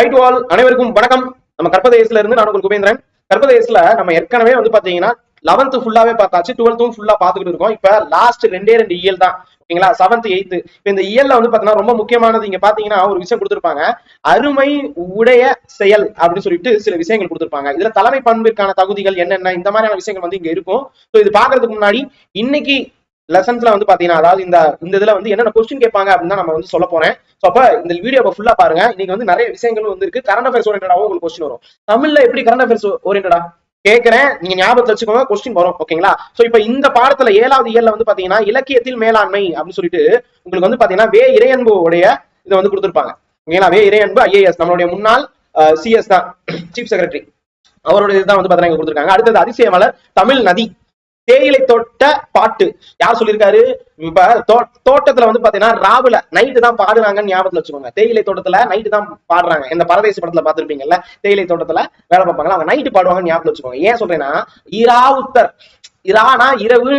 High to all அனைவருக்கும் வணக்கம். நம்ம கற்பதேசில இருந்து நான் உங்கள் குபேந்திரன். கற்பதேசில நம்ம ஏற்கனவே வந்து பாத்தீங்கன்னா லெவன்த் ஃபுல்லாவே பார்த்தாச்சு. டுவெல்த்தும் ஃபுல்லா பாத்துக்கிட்டு இருக்கோம். இப்ப லாஸ்ட் ரெண்டே ரெண்டு இயல் தான். ஓகேங்களா? செவன்த் எயித்து இப்ப இந்த இயல்ல வந்து பாத்தீங்கன்னா ரொம்ப முக்கியமானது இங்க பாத்தீங்கன்னா ஒரு விஷயம் கொடுத்திருப்பாங்க. அருமை உடைய செயல் அப்படின்னு சொல்லிட்டு சில விஷயங்கள் கொடுத்திருப்பாங்க. இதுல தலைமை பண்பிற்கான தகுதிகள் என்னென்ன? இந்த மாதிரியான விஷயங்கள் வந்து இங்க இருக்கும். ஸோ இது பாக்குறதுக்கு முன்னாடி இன்னைக்கு லெசன்ஸ்ல வந்து பாத்தீங்கன்னா அதாவது இந்த இந்த இதுல வந்து என்னென்ன கொஸ்டின் கேட்பாங்க அப்படின்னு தான் நம்ம வந்து சொல்ல போறேன். ஸோ அப்ப இந்த வீடியோவை ஃபுல்லா பாருங்க. இன்னைக்கு வந்து நிறைய விஷயங்களும் வந்து இருக்கு. கரண்ட் அஃபேர்ஸ் ஓரியன்டாவும் உங்களுக்கு கொஸ்டின் வரும். தமிழ்ல எப்படி கரண்ட் அஃபேர்ஸ் ஓரியன்டா கேட்கிறேன் நீங்க ஞாபகத்துல வச்சுக்கோங்க கொஸ்டின் வரும். ஓகேங்களா? சோ இப்ப இந்த பாடத்துல ஏழாவது இயர்ல வந்து பாத்தீங்கன்னா இலக்கியத்தில் மேலாண்மை அப்படின்னு சொல்லிட்டு உங்களுக்கு வந்து பாத்தீங்கன்னா வே இறையன்பு உடைய இதை வந்து கொடுத்துருப்பாங்க. ஓகேங்களா? வே இறையன்பு ஐஏஎஸ் நம்மளுடைய முன்னாள் சிஎஸ் தான் சீஃப் செக்ரட்டரி அவருடைய இதுதான் வந்து பாத்தீங்கன்னா கொடுத்துருக்காங்க. அடுத்தது அதிசயமலர் தமிழ் நதி. தேயிலை தோட்ட பாட்டு. யார் சொல்லியிருக்காரு? இப்ப தோ- தோட்டத்துல வந்து பாத்தீங்கன்னா ராவுல நைட்டு தான் பாடுறாங்கன்னு ஞாபகத்துல வச்சுக்கோங்க. தேயிலை தோட்டத்துல நைட்டு தான் பாடுறாங்க. இந்த பரதேச படத்துல பாத்திருப்பீங்கல்ல தேயிலை தோட்டத்துல வேலை பார்ப்பாங்களா அவங்க நைட்டு பாடுவாங்கன்னு ஞாபகத்துல வச்சுக்கோங்க. ஏன் சொல்றேன்னா இராவுத்தர் இரானா இரவு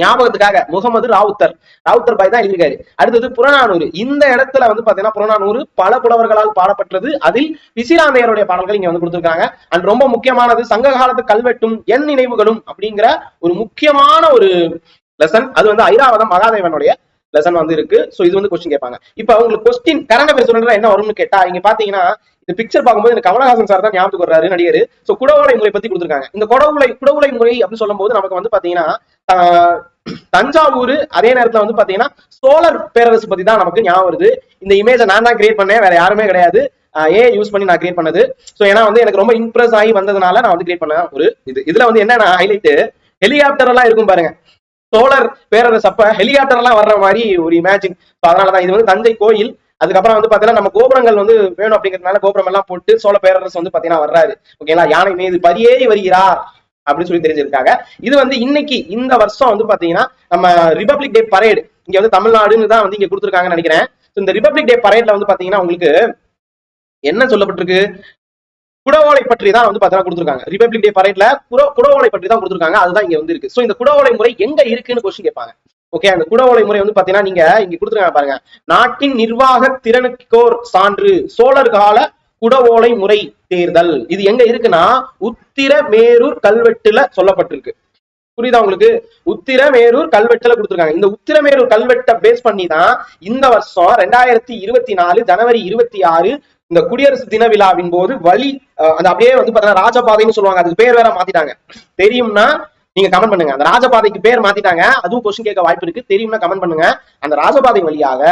ஞாபகத்துக்காக முகமது ராவுத்தர் ராவுத்தர் பாய் தான் எழுதியிருக்காரு. அடுத்தது புறநானூறு. இந்த இடத்துல வந்து பாத்தீங்கன்னா புறநானூறு பல புலவர்களால் பாடப்பட்டது. அதில் விசிராந்தையருடைய பாடல்கள் இங்க வந்து கொடுத்திருக்காங்க. அண்ட் ரொம்ப முக்கியமானது சங்க காலத்து கல்வெட்டும் என் நினைவுகளும் அப்படிங்கிற ஒரு முக்கியமான ஒரு லெசன் அது வந்து ஐராவதம் மகாதேவனுடைய லெசன் வந்து இருக்கு. சோ இது வந்து கொஸ்டின் கேட்பாங்க. இப்ப உங்களுக்கு கொஸ்டின் கரண்ட் அஃபேர்ஸ் என்ன வரும்னு கேட்டா இங்க பாத்தீங்கன்னா இந்த பிக்சர் பார்க்கும்போது எனக்கு கமலஹாசன் சார் தான் ஞாபகத்துக்கு வர்றாரு நடிகர். சோ குடவுளை முறை பத்தி கொடுத்துருக்காங்க. இந்த குடவுளை குடவுளை முறை அப்படின்னு சொல்லும்போது நமக்கு வந்து பாத்தீங்கன்னா தஞ்சாவூர் அதே நேரத்துல வந்து பாத்தீங்கன்னா சோழர் பேரரசு பத்தி தான் நமக்கு ஞாபகம் வருது. இந்த இமேஜை நான் தான் கிரியேட் பண்ணேன் வேற யாருமே கிடையாது. ஏ யூஸ் பண்ணி நான் கிரியேட் பண்ணது. சோ ஏன்னா வந்து எனக்கு ரொம்ப இம்ப்ரெஸ் ஆகி வந்ததுனால நான் வந்து கிரியேட் பண்ண ஒரு இது. இதுல வந்து என்ன ஹைலைட் ஹெலிகாப்டர் எல்லாம் இருக்கும் பாருங்க. சோழர் பேரரசு அப்ப ஹெலிகாப்டர் எல்லாம் வர்ற மாதிரி ஒரு இமேஜின் அதனாலதான் இது வந்து தஞ்சை கோயில் அதுக்கப்புறம் வந்து பாத்தீங்கன்னா நம்ம கோபுரங்கள் வந்து வேணும் அப்படிங்கறதுனால கோபுரம் எல்லாம் போட்டு சோழ பேரரசு வந்து பாத்தீங்கன்னா வர்றாரு. ஓகேங்களா யானை மீது பரியேறி வருகிறார் அப்படின்னு சொல்லி தெரிஞ்சிருக்காங்க. இது வந்து இன்னைக்கு இந்த வருஷம் வந்து பாத்தீங்கன்னா நம்ம ரிபப்ளிக் டே பரேடு இங்க வந்து தமிழ்நாடுன்னு தான் வந்து இங்க கொடுத்துருக்காங்கன்னு நினைக்கிறேன். இந்த ரிபப்ளிக் டே பரேட்ல வந்து பாத்தீங்கன்னா உங்களுக்கு என்ன சொல்லப்பட்டிருக்கு? குடவோலை பற்றி தான் வந்து பாத்தீங்கன்னா கொடுத்துருக்காங்க. ரிபப்ளிக் டே பரேட்ல குட குடவோலை பற்றி தான் கொடுத்துருக்காங்க. அதுதான் இங்க வந்து இருக்கு. சோ இந்த குடவோலை முறை எங்க இருக்குன்னு கொஸ்டின் கேட்பாங்க. ஓகே அந்த குடவோலை முறை வந்து பாத்தீங்கன்னா நீங்க இங்க கொடுத்துருக்காங்க பாருங்க. நாட்டின் நிர்வாக திறனுக்கோர் சான்று சோழர் கால குடவோலை முறை தேர்தல். இது எங்க இருக்குன்னா உத்திரமேரூர் கல்வெட்டுல சொல்லப்பட்டிருக்கு. புரியுதா உங்களுக்கு? உத்திரமேரூர் கல்வெட்டுல கொடுத்துருக்காங்க. இந்த உத்திரமேரூர் கல்வெட்டை பேஸ் பண்ணி தான் இந்த வருஷம் ரெண்டாயிரத்தி இருபத்தி நாலு ஜனவரி இருபத்தி ஆறு இந்த குடியரசு தின விழாவின் போது வழி அஹ், அந்த அப்படியே வந்து பாத்தீங்கன்னா ராஜபாதைன்னு சொல்லுவாங்க. அதுக்கு பேர் வேற மாத்திட்டாங்க. தெரியும்னா நீங்க கமெண்ட் பண்ணுங்க. அந்த ராஜபாதைக்கு பேர் மாத்திட்டாங்க. அதுவும் கொஸ்டின் கேட்க வாய்ப்பு இருக்கு. தெரியும்னா கமெண்ட் பண்ணுங்க. அந்த ராஜபாதை வழியாக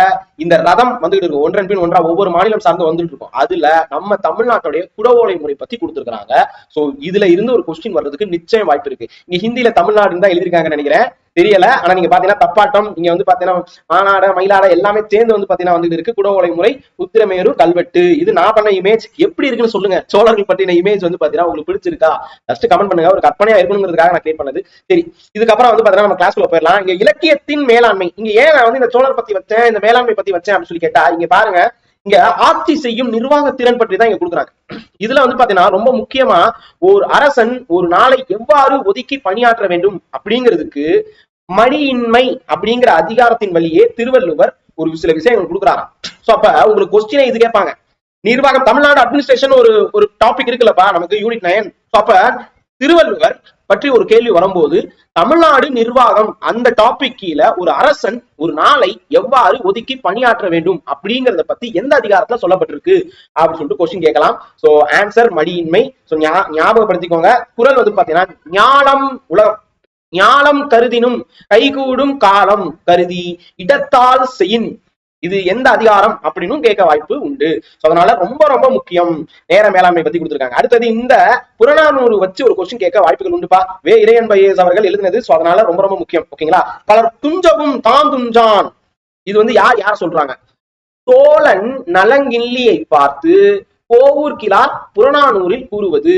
இந்த ரதம் வந்துகிட்டு இருக்கும் ஒன்றன் பின் ஒன்றா ஒவ்வொரு மாநிலம் சார்ந்து வந்துட்டு இருக்கும். அதுல நம்ம தமிழ்நாட்டுடைய குடவோலை முறை பத்தி கொடுத்துருக்காங்க சோ இதுல இருந்து ஒரு கொஸ்டின் வர்றதுக்கு நிச்சயம் வாய்ப்பு இருக்கு. இங்க ஹிந்தியில தமிழ்நாடுன்னு தான் எழுதிருக்காங்கன்னு நினைக்கிறேன். தெரியல. ஆனா நீங்க பாத்தீங்கன்னா தப்பாட்டம் இங்க வந்து பாத்தீங்கன்னா மானாட மயிலாட எல்லாமே சேர்ந்து வந்து பாத்தீங்கன்னா வந்து இருக்கு. குடவோலை முறை உத்திரமேரு கல்வெட்டு. இது நான் பண்ண இமேஜ் எப்படி இருக்குன்னு சொல்லுங்க. சோழர்கள் பற்றின இமேஜ் வந்து பாத்தீங்கன்னா உங்களுக்கு பிடிச்சிருக்கா? ஜஸ்ட் கமெண்ட் பண்ணுங்க. ஒரு கற்பனையா இருக்கணுங்கிறதுக்காக நான் கிரியேட் பண்ணது. சரி. இதுக்கப்புறம் வந்து பாத்தீங்கன்னா நம்ம கிளாஸ்க்குள்ள போயிடலாம். இங்க இலக்கியத்தின் மேலாண்மை. இங்க ஏன் நான் வந்து இந்த சோழர் பத்தி வச்சேன் இந்த மேலாண்மை பத்தி வச்சேன் அப்படின்னு சொல்லி கேட்டா இங்க பாருங்க. இங்க ஆட்சி செய்யும் நிர்வாக திறன் பற்றி தான் இங்க கொடுக்குறாங்க. இதுல வந்து பாத்தீங்கன்னா ரொம்ப முக்கியமா ஒரு அரசன் ஒரு நாளை எவ்வாறு ஒதுக்கி பணியாற்ற வேண்டும் அப்படிங்கிறதுக்கு மடியின்மை அப்படிங்கிற அதிகாரத்தின் வழியே திருவள்ளுவர் ஒரு சில விஷயங்கள் கொடுக்குறாரு சோ அப்ப உங்களுக்கு கொஸ்டினை இது கேட்பாங்க. நிர்வாகம் தமிழ்நாடு அட்மினிஸ்ட்ரேஷன் ஒரு ஒரு டாபிக் இருக்குல்லப்பா நமக்கு யூனிட் நயன் அப்ப திருவள்ளுவர் பற்றி ஒரு கேள்வி வரும்போது தமிழ்நாடு நிர்வாகம் அந்த டாபிக் கீழே ஒரு அரசன் ஒரு நாளை எவ்வாறு ஒதுக்கி பணியாற்ற வேண்டும் அப்படிங்கறத பத்தி எந்த அதிகாரத்துல சொல்லப்பட்டிருக்கு அப்படின்னு சொல்லிட்டு கொஸ்டின் கேட்கலாம். சோ ஆன்சர் மடியின்மை ஞாபகப்படுத்திக்கோங்க. குரல் வந்து பாத்தீங்கன்னா ஞானம் உலகம். ஞானம் கருதினும் கைகூடும் காலம் கருதி இடத்தால் செயின். இது எந்த அதிகாரம் அப்படின்னும் கேட்க வாய்ப்பு உண்டு. அதனால ரொம்ப ரொம்ப முக்கியம். நேர மேலாண்மை பத்தி கொடுத்துருக்காங்க. அடுத்தது இந்த புறநானூறு வச்சு ஒரு கொஸ்டின் கேட்க வாய்ப்புகள் உண்டுப்பா. வே இறையன் பையஸ் அவர்கள் எழுதினது. சோ அதனால ரொம்ப ரொம்ப முக்கியம். ஓகேங்களா பலர் துஞ்சவும் தான் துஞ்சான். இது வந்து யார் யார் சொல்றாங்க? சோழன் நலங்கிள்ளியை பார்த்து கோவூர் கிளார் புறநானூரில் கூறுவது.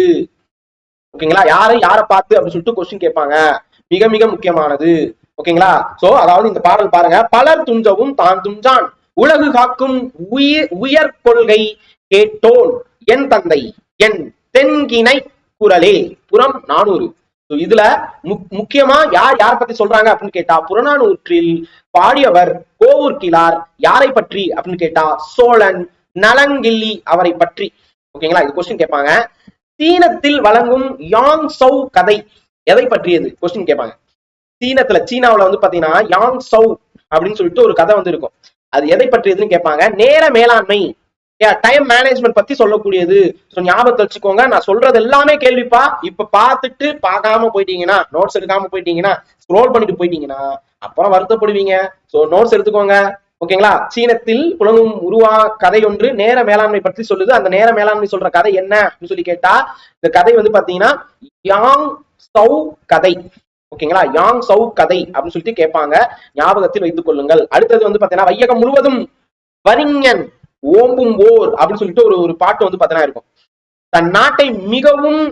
ஓகேங்களா யாரை யாரை பார்த்து அப்படின்னு சொல்லிட்டு கொஸ்டின் கேட்பாங்க. மிக மிக முக்கியமானது. ஓகேங்களா? சோ அதாவது இந்த பாடல் பாருங்க. பலர் துஞ்சவும் தான் துஞ்சான் உலகு காக்கும் உயிர் உயர் கொள்கை கேட்டோன். என் தந்தை என் தென்கிணை குரலே. புறம் நானூறு. இதுல முக்கியமா யார் யார் பத்தி சொல்றாங்க அப்படின்னு கேட்டா புறநானூற்றில் பாடியவர் கோவூர் கிளார் யாரை பற்றி அப்படின்னு கேட்டா சோழன் நலங்கிள்ளி அவரை பற்றி. ஓகேங்களா? இது கொஸ்டின் கேட்பாங்க. சீனத்தில் வழங்கும் யாங் சௌ கதை. எதை பற்றியது? கொஸ்டின் கேட்பாங்க. சீனத்துல சீனாவில் வந்து பாத்தீங்கன்னா யாங் சௌ அப்படின்னு சொல்லிட்டு ஒரு கதை வந்து இருக்கும் அது எதை பற்றியதுன்னு கேட்பாங்க. நேர மேலாண்மை. டைம் மேனேஜ்மெண்ட் பத்தி சொல்லக்கூடியது. ஸோ ஞாபகத்தை வச்சுக்கோங்க. நான் சொல்றது எல்லாமே கேள்விப்பா. இப்ப பார்த்துட்டு பார்க்காம போயிட்டீங்கன்னா நோட்ஸ் எடுக்காம போயிட்டீங்கன்னா ஸ்க்ரோல் பண்ணிட்டு போயிட்டீங்கன்னா அப்புறம் வருத்தப்படுவீங்க. ஸோ நோட்ஸ் எடுத்துக்கோங்க. ஓகேங்களா சீனத்தில் புலங்கும் உருவா கதை ஒன்று நேர மேலாண்மை பற்றி சொல்லுது. அந்த நேர மேலாண்மை சொல்ற கதை என்ன அப்படின்னு சொல்லி கேட்டா இந்த கதை வந்து பாத்தீங்கன்னா யாங் சௌ கதை. ஓகேங்களா? யாங் சௌ கதை அப்படின்னு சொல்லிட்டு கேட்பாங்க. ஞாபகத்தில் வைத்துக் கொள்ளுங்கள். அடுத்தது வந்து பாத்தீங்கன்னா வையகம் முழுவதும் வரிஞன் ஓம்பும் ஓர் அப்படின்னு சொல்லிட்டு ஒரு ஒரு பாட்டு வந்து பாத்தீங்கன்னா இருக்கும். தன் நாட்டை மிகவும்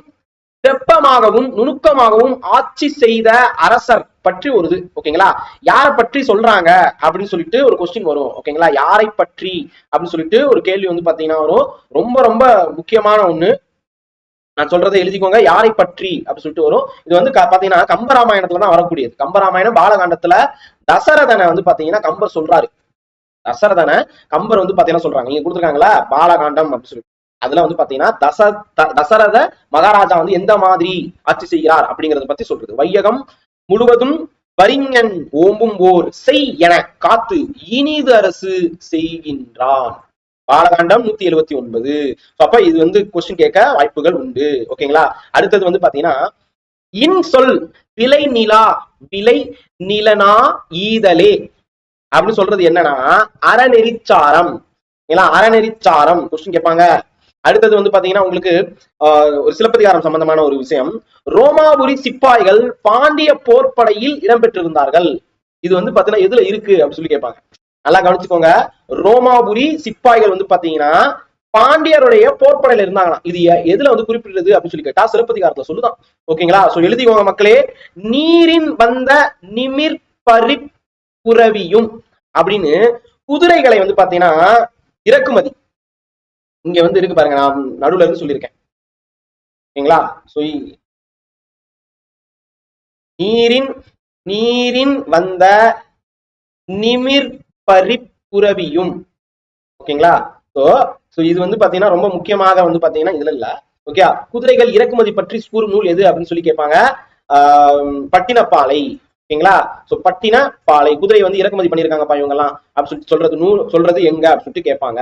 தெப்பமாகவும் நுணுக்கமாகவும் ஆட்சி செய்த அரசர் பற்றி ஒரு இது ஓகேங்களா? யாரை பற்றி சொல்றாங்க அப்படின்னு சொல்லிட்டு ஒரு கொஸ்டின் வரும். ஓகேங்களா? யாரை பற்றி அப்படின்னு சொல்லிட்டு ஒரு கேள்வி வந்து பாத்தீங்கன்னா வரும். ரொம்ப ரொம்ப முக்கியமான ஒண்ணு. நான் சொல்றதை எழுதிக்கோங்க. யாரை பற்றி? அப்படின்னு சொல்லிட்டு வரும். இது வந்து பாத்தீங்கன்னா கம்பராமாயணத்துல தான் வரக்கூடியது. கம்பராமாயணம் பாலகாண்டத்துல தசரதனை வந்து பாத்தீங்கன்னா கம்பர் சொல்றாரு. தசரதனை கம்பர் வந்து பாத்தீங்கன்னா சொல்றாங்க. நீங்க கொடுத்துருக்காங்களா பாலகாண்டம் அப்படின்னு சொல்லிட்டு அதுல வந்து பாத்தீங்கன்னா தச த- தசரத மகாராஜா வந்து எந்த மாதிரி ஆட்சி செய்கிறார் அப்படிங்கறத பத்தி சொல்றது. வையகம் முழுவதும் வரிஞன் ஓம்பும் ஓர் செய் என காத்து இனிது அரசு செய்கின்றான். பாலகாண்டம் நூத்தி எழுவத்தி ஒன்பது. அப்ப இது வந்து கொஸ்டின் கேட்க வாய்ப்புகள் உண்டு. ஓகேங்களா அடுத்தது வந்து பாத்தீங்கன்னா இன் சொல் விலை நிலா விலை நிலனா ஈதலே. அப்படின்னு சொல்றது என்னன்னா அறநெறிச்சாரம். அறநெறிச்சாரம். கொஸ்டின் கேட்பாங்க. அடுத்தது வந்து பாத்தீங்கன்னா உங்களுக்கு ஆஹ், ஒரு சிலப்பதிகாரம் சம்பந்தமான ஒரு விஷயம். ரோமாபுரி சிப்பாய்கள் பாண்டிய போர்ப்படையில் இடம்பெற்றிருந்தார்கள். இது வந்து பாத்தீங்கன்னா எதுல இருக்கு? அப்படின்னு சொல்லி கேட்பாங்க. நல்லா கவனிச்சுக்கோங்க. ரோமாபுரி சிப்பாய்கள் வந்து பாத்தீங்கன்னா பாண்டியருடைய போர்ப்படையில இருந்தாங்களாம். இது எதுல வந்து குறிப்பிடுறது அப்படின்னு சொல்லி கேட்டா சிலப்பதிகாரத்துல சொல்லுதான். ஓகேங்களா? சோ எழுதிக்கோங்க மக்களே. நீரின் வந்த நிமிர் பரிப்புறவியும் அப்படின்னு குதிரைகளை வந்து பாத்தீங்கன்னா இறக்குமதி. இங்க வந்து இருக்கு பாருங்க நான் நடுவுல இருந்து சொல்லியிருக்கேன். ஓகேங்களா? சோ நீரின் நீரின் வந்த நிமிர் பரிப்புறவியும் ஓகேங்களா? சோ சோ இது வந்து பாத்தீங்கன்னா ரொம்ப முக்கியமாக வந்து பாத்தீங்கன்னா இதுல இல்ல. ஓகே குதிரைகள் இறக்குமதி பற்றி கூறும் நூல் எது அப்படின்னு சொல்லி கேட்பாங்க. ஆஹ் பட்டினப்பாலை. ஓகேங்களா? சோ பட்டினப்பாலை குதிரை வந்து இறக்குமதி பண்ணிருக்காங்கப்பா இவங்க எல்லாம் அப்படின்னு சொல்லிட்டு சொல்றது நூல் சொல்றது எங்க அப்படின்னு சொல்லிட்டு கேட்பாங்க.